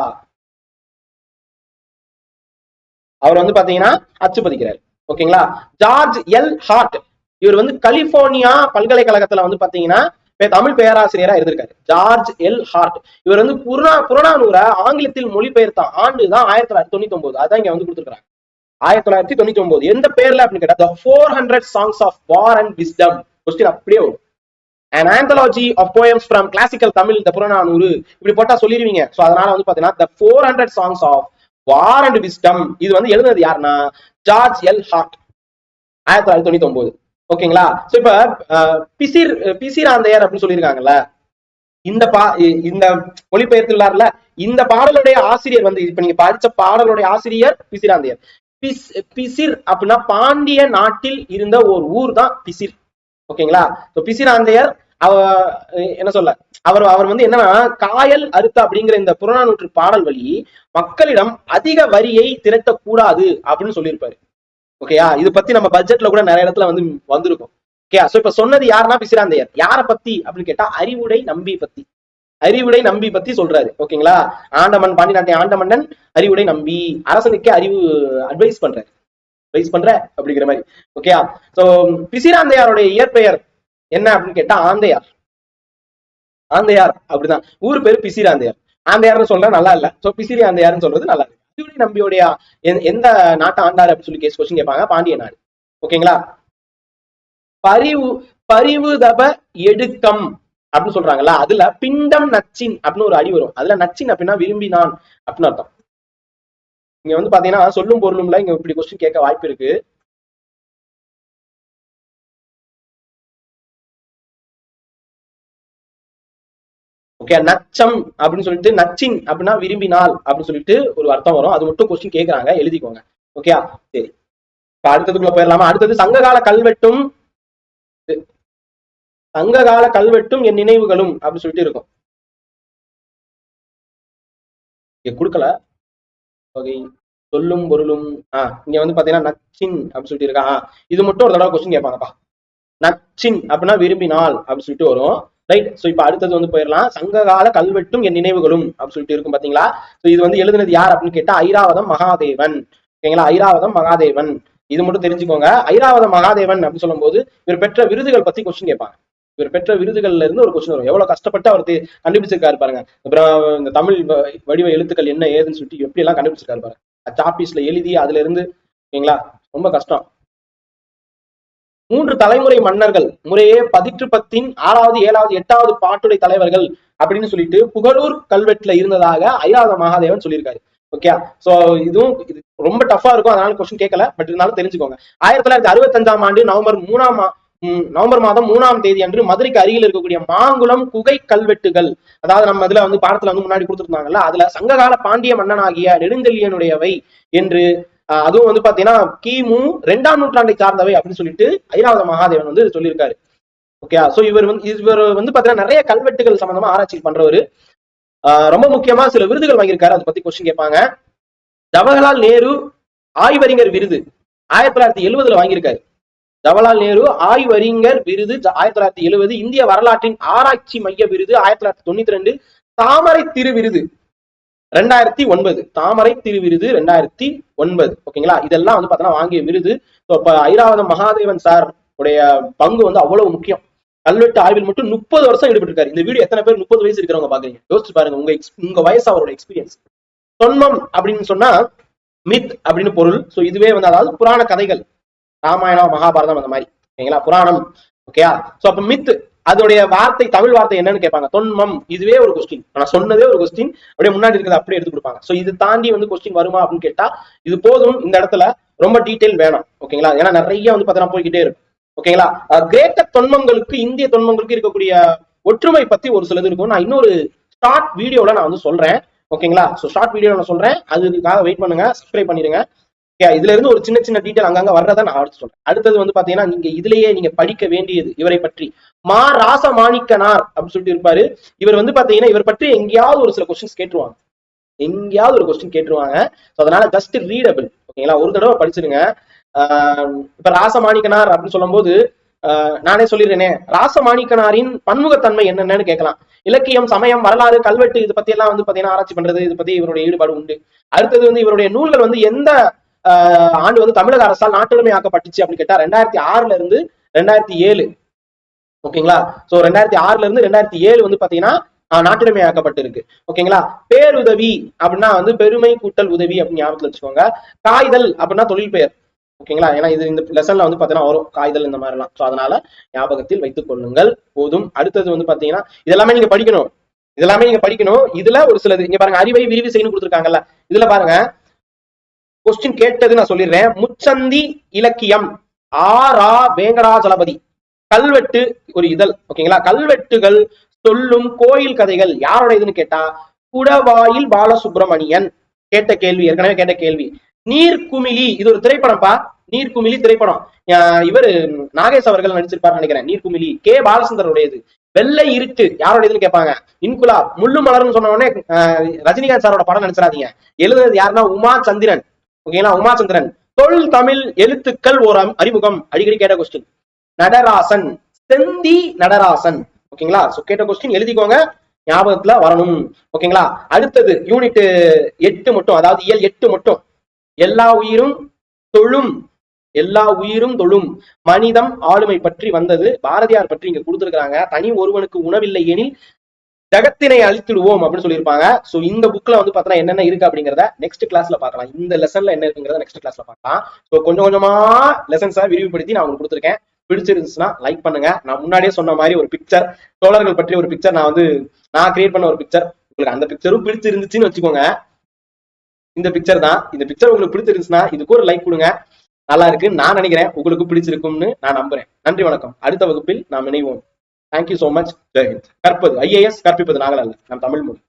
அவர் வந்து பாத்தீங்கன்னா அச்சு பதிக்கிறார் ஓகேங்களா? George L. ஹார்ட் இவர் வந்து கலிபோர்னியா பல்கலைக்கழகத்துல வந்து பாத்தீங்கன்னா தமிழ் பேராசிரியரா இருந்திருக்காரு. George L. ஹார்ட் இவர் வந்து புறநா புறநானூரை ஆங்கிலத்தில் மொழிபெயர்த்த ஆண்டு தான் ஆயிரத்தி தொள்ளாயிரத்தி தொண்ணூத்தி ஒன்பது அதான் இங்க வந்து கொடுத்துருக்காங்க ஆயிரத்தி தொள்ளாயிரத்தி தொண்ணூத்தி ஒன்பது. எந்த பேர்ல அப்படின்னு கேட்டா four hundred songs of war and wisdom question அப்படியே வரும். And anthology of poems from classical Tamil இந்த புறநானூறு இப்படி போட்டா சொல்லிருவீங்க. ஸோ அதனால வந்து பாத்தீங்கன்னா the four hundred songs of war and wisdom இது வந்து எழுதுனது யாருன்னா ஜார்ஜ் எல் ஹார்ட் ஆயிரத்தி தொள்ளாயிரத்தி தொண்ணூத்தி ஒன்பது. ஓகேங்களா? சோ இப்ப அஹ், பிசிர் பிசிராந்தையர் அப்படின்னு சொல்லியிருக்காங்கல்ல இந்த பா இந்த மொழிபெயர்த்துள்ளார்ல இந்த பாடலுடைய ஆசிரியர் வந்து இப்ப நீங்க படிச்ச பாடலுடைய ஆசிரியர் பிசிராந்தையர். பிஸ் பிசிர் அப்படின்னா பாண்டிய நாட்டில் இருந்த ஒரு ஊர் தான் பிசிர். ஓகேங்களா? பிசிராந்தையர் அவ என்ன சொல்ல? அவர் அவர் வந்து என்னன்னா காயல் அறுத்த அப்படிங்கிற இந்த புறநானூற்று பாடல் வழி மக்களிடம் அதிக வரியை திரட்டக்கூடாது அப்படின்னு சொல்லியிருப்பாரு. ஓகேயா? இது பத்தி நம்ம பட்ஜெட்ல கூட நிறைய இடத்துல வந்து வந்திருக்கும். ஓகே சோ இப்ப சொன்னது யாருன்னா பிசிராந்தையர் யார பத்தி அப்படின்னு கேட்டா அறிவுடை நம்பி பத்தி. அறிவுடை நம்பி பத்தி சொல்றாரு. ஓகேங்களா? ஆண்டமன் பாண்டி நாட்டை ஆண்டமன்னன் அறிவுடை நம்பி. அரசனுக்கே அறிவு அட்வைஸ் பண்றாரு. அட்வைஸ் பண்ற? அப்படிங்கிற மாதிரி. ஓகேயா? சோ பிசிராந்தையாருடைய இயற்பெயர் என்ன அப்படின்னு கேட்டா ஆந்தையார். ஆந்தையார் அப்படிதான். ஊர் பேரு பிசிராந்தையார். ஆந்தையார்னு சொல்ற நல்லா இல்ல. சோ பிசிறி ஆந்தையார்னு சொல்றது நல்லா இருக்கு அறிவுடை நம்பியோடைய எந்த- நாட்டை ஆண்டாரு அப்படின்னு சொல்லி கேஸ் கொஸ்டின் கேட்பாங்க பாண்டிய நாடு. ஓகேங்களா? பரிவு பரிவுதப எடுக்கம். அப்படின்னு சொல்றாங்கல்ல அதுல பிண்டம் நச்சின் அப்படின்னு ஒரு அடி வரும். அதுல நச்சின் அப்படின்னா விரும்பினான் அப்படின்னு அர்த்தம். இங்க வந்து பாத்தீங்கன்னா சொல்லும் பொருளும்ல இங்க இப்படி கொஸ்டின் கேட்க வாய்ப்பு இருக்கு. ஓகே நச்சம் அப்படின்னு சொல்லிட்டு நச்சின் அப்படின்னா விரும்பினால் அப்படின்னு சொல்லிட்டு ஒரு அர்த்தம் வரும். அது மட்டும் கொஸ்டின் கேக்குறாங்க எழுதிக்கோங்க. ஓகே சரி. இப்ப அடுத்ததுக்குள்ள போயிடலாமா? அடுத்தது சங்ககால கல்வெட்டும் சங்ககால கல்வெட்டும் என் நினைவுகளும் அப்படின்னு சொல்லிட்டு இருக்கும். இங்க கொடுக்கல. ஓகே. சொல்லும் பொருளும் ஆஹ் இங்க வந்து பாத்தீங்கன்னா நச்சின் அப்படின்னு சொல்லிட்டு இருக்கா. இது மட்டும் ஒரு தடவை கொஸ்டின் கேட்பாங்கப்பா. நச்சின் அப்படின்னா விரும்பினால் அப்படின்னு சொல்லிட்டு வரும். ரைட் சோ இப்ப அடுத்தது வந்து போயிடலாம். சங்ககால கல்வெட்டும் என் நினைவுகளும் அப்படின்னு சொல்லிட்டு இருக்கும் பாத்தீங்களா? சோ இது வந்து எழுதுனது யார் அப்படின்னு கேட்டா ஐராவதம் மகாதேவன். ஓகேங்களா? ஐராவதம் மகாதேவன். இது மட்டும் தெரிஞ்சுக்கோங்க. ஐராவதம் மகாதேவன் அப்படின்னு சொல்லும்போது இவர் பெற்ற விருதுகள் பத்தி கொஸ்டின் கேட்பாங்க. இவர் பெற்ற விருதுகள்ல இருந்து ஒரு கொஸ்டின் வரும். எவ்வளவு கஷ்டப்பட்டு அவர் கண்டுபிடிச்சிருக்காரு பாருங்க. இந்த தமிழ் வ- வடிவ எழுத்துக்கள் என்ன ஏதுன்னு சொல்லிட்டு எப்படி எல்லாம் கண்டுபிடிச்சிருக்காரு பாருங்க. சாப்பீஸ்ல எழுதி அதுல இருந்து ஓகேங்களா ரொம்ப கஷ்டம். மூன்று தலைமுறை மன்னர்கள் முறையே பதிற்று பத்தின் ஆறாவது ஏழாவது எட்டாவது பாட்டுடை தலைவர்கள் அப்படின்னு சொல்லிட்டு புகழூர் கல்வெட்டுல இருந்ததாக ஐராத மகாதேவன் சொல்லியிருக்காரு. ஓகே சோ இதுவும் இது ரொம்ப டஃபா இருக்கும். அதனால கொஸ்டின் கேட்கல பட் இருந்தாலும் தெரிஞ்சுக்கோங்க. ஆயிரத்தி தொள்ளாயிரத்தி அறுபத்தஞ்சாம் ஆண்டு நவம்பர் மூணாம் நவம்பர் மாதம் மூணாம் தேதி அன்று மதுரைக்கு அருகில் இருக்கக்கூடிய மாங்குளம் குகை கல்வெட்டுகள். அதாவது நம்ம இதுல வந்து பாடத்துல வந்து முன்னாடி கொடுத்துருந்தாங்கல்ல அதுல சங்ககால பாண்டிய மன்னனாகிய நெடுஞ்செழியனுடையவை என்று அதுவும் வந்து பாத்தீங்கன்னா கிமு ரெண்டாம் நூற்றாண்டை சார்ந்தவை அப்படின்னு சொல்லிட்டு ஐராவத மகாதேவன் வந்து சொல்லியிருக்காரு. ஓகே சோ இவர் வந்து இவர் வந்து பாத்தீங்கன்னா நிறைய கல்வெட்டுகள் சம்பந்தமா ஆராய்ச்சி பண்றவரு. ஆஹ், ரொம்ப முக்கியமா சில விருதுகள் வாங்கியிருக்காரு. அதை பத்தி கொஸ்டின் கேட்பாங்க. ஜவஹர்லால் நேரு ஆய்வறிஞர் விருது ஆயிரத்தி தொள்ளாயிரத்தி எழுவதுல வாங்கியிருக்காரு. ஜவஹர்லால் நேரு ஆய்வறிஞர் விருது ஆயிரத்தி தொள்ளாயிரத்தி எழுபது இந்திய வரலாற்றின் ஆராய்ச்சி மைய விருது ஆயிரத்தி தொள்ளாயிரத்தி தொண்ணூத்தி ரெண்டு தாமரை திருவிருது ரெண்டாயிரத்தி ஒன்பது. தாமரை திருவிருது ரெண்டாயிரத்தி ஒன்பது. ஓகேங்களா? இதெல்லாம் வந்து பாத்தீங்கன்னா வாங்கிய விருது. இப்போ இப்ப ஐராவதம் மகாதேவன் சார் உடைய பங்கு வந்து அவ்வளவு முக்கியம். கல்வெட்டு ஆய்வில் மட்டும் முப்பது வருஷம் ஈடுபட்டிருக்காரு. இந்த வீடியோ எத்தனை பேர் முப்பது வயசு இருக்கிறவங்க பாக்குறீங்க? யோசிச்சு பாருங்க உங்க உங்க வயசு அவரோட எக்ஸ்பீரியன்ஸ் தொன்மம் அப்படின்னு சொன்னா மித் அப்படின்னு பொருள். சோ இதுவே வந்து அதாவது புராண கதைகள். ராமாயணம் மகாபாரதம் அந்த மாதிரி. ஓகேங்களா புராணம். ஓகேயா? சோ அப்ப மித் அதோடைய வார்த்தை தமிழ் வார்த்தை என்னன்னு கேட்பாங்க. தொன்மம். இதுவே ஒரு கொஸ்டின் நான் சொன்னதே ஒரு கொஸ்டின் அப்படியே முன்னாடி இருக்கிறத அப்படியே எடுத்து கொடுப்பாங்க. சோ இது தாண்டி வந்து கொஸ்டின் வருமா அப்படின்னு கேட்டா இது போதும். இந்த இடத்துல ரொம்ப டீடைல் வேணும். ஓகேங்களா? ஏன்னா நிறைய வந்து பார்த்தீங்கன்னா போய்கிட்டே இருக்கும் ஓகேங்களா? கிரேக்க தொன்மங்களுக்கு இந்திய தொன்மங்களுக்கு இருக்கக்கூடிய ஒற்றுமை பத்தி ஒரு சிலது இருக்கும். நான் இன்னொரு ஷார்ட் வீடியோல நான் வந்து சொல்றேன். ஓகேங்களா? ஸோ ஷார்ட் வீடியோல நான் சொல்றேன். அதுக்காக வெயிட் பண்ணுங்க. சப்ஸ்கிரைப் பண்ணிருங்க இதுல இருந்து ஒரு சின்ன சின்ன டீட்டெயில் அங்கங்க வர்றதை நான் அடுத்து சொல்றேன். அடுத்தது வந்து பாத்தீங்கன்னா நீங்க இதுலயே நீங்க படிக்க வேண்டியது இவரை பற்றி. மா ராசமாணிக்கனார் அப்படின்னு சொல்லிட்டு இருப்பாரு. இவர் வந்து பாத்தீங்கன்னா இவர் பற்றி எங்கேயாவது ஒரு சில கொஸ்டின்ஸ் கேட்டுருவாங்க. எங்கேயாவது ஒரு கொஸ்டின் கேட்டுருவாங்க. ஸோ அதனால ஜஸ்ட் ரீடபிள் ஓகேங்களா ஒரு தடவை படிச்சிருங்க. ஆஹ் இப்ப ராசமாணிக்கனார் அப்படின்னு சொல்லும்போது நானே சொல்லிடுறேனே. ராசமாணிக்கனாரின் பன்முகத்தன்மை என்னென்னு கேட்கலாம். இலக்கியம் சமயம் வரலாறு கல்வெட்டு இது பத்தி எல்லாம் வந்து பாத்தீங்கன்னா ஆராய்ச்சி பண்றது இது பத்தி இவருடைய ஈடுபாடு உண்டு. அடுத்தது வந்து இவருடைய நூல்கள் வந்து எந்த ஆண்டு வந்து தமிழக அரசால் நாட்டுடைமை ஆக்கப்பட்டுச்சு அப்படின்னு கேட்டா ரெண்டாயிரத்தி ஆறுல இருந்து ரெண்டாயிரத்தி ஏழு. ஓகேங்களா? சோ ரெண்டாயிரத்தி ஆறுல இருந்து ரெண்டாயிரத்தி ஏழு வந்து பாத்தீங்கன்னா நாட்டுடைமை ஆக்கப்பட்டு இருக்கு ஓகேங்களா? பேருதவி அப்படின்னா வந்து பெருமை கூட்டல் உதவி அப்படின்னு ஞாபகத்துல வச்சுக்கோங்க. காய்தல் அப்படின்னா தொழில் பெயர். ஓகேங்களா? ஏன்னா இது இந்த லெசன்ல வந்து பாத்தீங்கன்னா வரும். காய்தல் இந்த மாதிரிலாம். சோ அதனால ஞாபகத்தில் வைத்துக் கொள்ளுங்கள். போதும். அடுத்தது வந்து பாத்தீங்கன்னா இதெல்லாமே நீங்க படிக்கணும். இதெல்லாமே நீங்க படிக்கணும். இதுல ஒரு சிலது இங்க பாருங்க அறிவை விரிவு செய்யணும் கொடுத்துருக்காங்கல்ல. இதுல பாருங்க கொஸ்டின் கேட்டது நான் சொல்லிடுறேன். முச்சந்தி இலக்கியம். ஆரா வேங்கடாஜலபதி. கல்வெட்டு ஒரு இதழ் ஓகேங்களா? கல்வெட்டுகள் சொல்லும் கோயில் கதைகள் யாரோட இதுன்னு கேட்டா குடவாயில் பாலசுப்ரமணியன் கேட்ட கேள்வி ஏற்கனவே கேட்ட கேள்வி. நீர்க்குமிழி இது ஒரு திரைப்படம்ப்பா நீர்க்குமிழி திரைப்படம். இவர் இவரு நாகேஷ் அவர்கள் நடிச்சிருப்பாரு நினைக்கிறேன். நீர்க்குமிழி. கே. பாலச்சந்தருடையது வெள்ளை இருட்டு யாரோட இதுன்னு கேட்பாங்க? இன்குலா முள்ளு மலர்னு சொன்ன உடனே ரஜினிகாந்த் சாரோட படம் நினைச்சிடாதீங்க. எழுதுனது யாருன்னா உமா சந்திரன். ஓகேங்களா? உமாசந்திரன் தொல் தமிழ் எழுத்துக்கள் ஒரு அறிமுகம். அடிக்கடி கேட்ட கொஸ்டின் நடராசன். செந்தி நடராசன். ஓகேங்களா? சோ கேட்ட கொஸ்டின் எழுதிக்கோங்க. ஞாபகத்துல வரணும். ஓகேங்களா? அடுத்தது யூனிட் எட்டு மட்டும் அதாவது இயல் எட்டு மட்டும். எல்லா உயிரும் தொழும். எல்லா உயிரும் தொழும். மனிதம் ஆளுமை பற்றி வந்தது. பாரதியார் பற்றி இங்க கொடுத்திருக்காங்க தனி ஒருவனுக்கு உணவில்லை எனில் ஜகத்தினை அழித்துடுவோம் அப்படின்னு சொல்லியிருப்பாங்க. சோ இந்த புக்ல வந்து பாத்தீங்கன்னா என்னென்ன இருக்கு அப்படிங்கறத நெக்ஸ்ட் கிளாஸ்ல பார்க்கலாம். இந்த லெசன்ல என்ன இருக்குங்கிறத நெக்ஸ்ட் கிளாஸ்ல பார்க்கலாம். சோ கொஞ்சம் கொஞ்சமா லெசன்ஸை விரிவுபடுத்தி நான் உங்களுக்கு கொடுத்துருக்கேன். பிடிச்சிருந்துச்சுன்னா லைக் பண்ணுங்க. நான் முன்னாடியே சொன்ன மாதிரி ஒரு பிக்சர் தோழர்கள் பற்றி ஒரு பிக்சர் நான் வந்து நான் கிரியேட் பண்ண ஒரு பிக்சர் உங்களுக்கு அந்த பிக்சரும் பிடிச்சிருந்துச்சுன்னு வச்சுக்கோங்க. இந்த பிக்சர் தான். இந்த பிக்சர் உங்களுக்கு பிடிச்சிருந்துச்சுன்னா இதுக்கு ஒரு லைக் கொடுங்க. நல்லா இருக்குன்னு நான் நினைக்கிறேன் உங்களுக்கு பிடிச்சிருக்கும்னு நான் நம்புறேன். நன்றி வணக்கம். அடுத்த வகுப்பில் நாம் இணைவோம். தேங்க்யூ சோ மச் ஜெயஹிந்த் கற்பது ஐஏஎஸ் கற்பிப்பது நாங்கள் அல்ல நம் தமிழ் மொழி.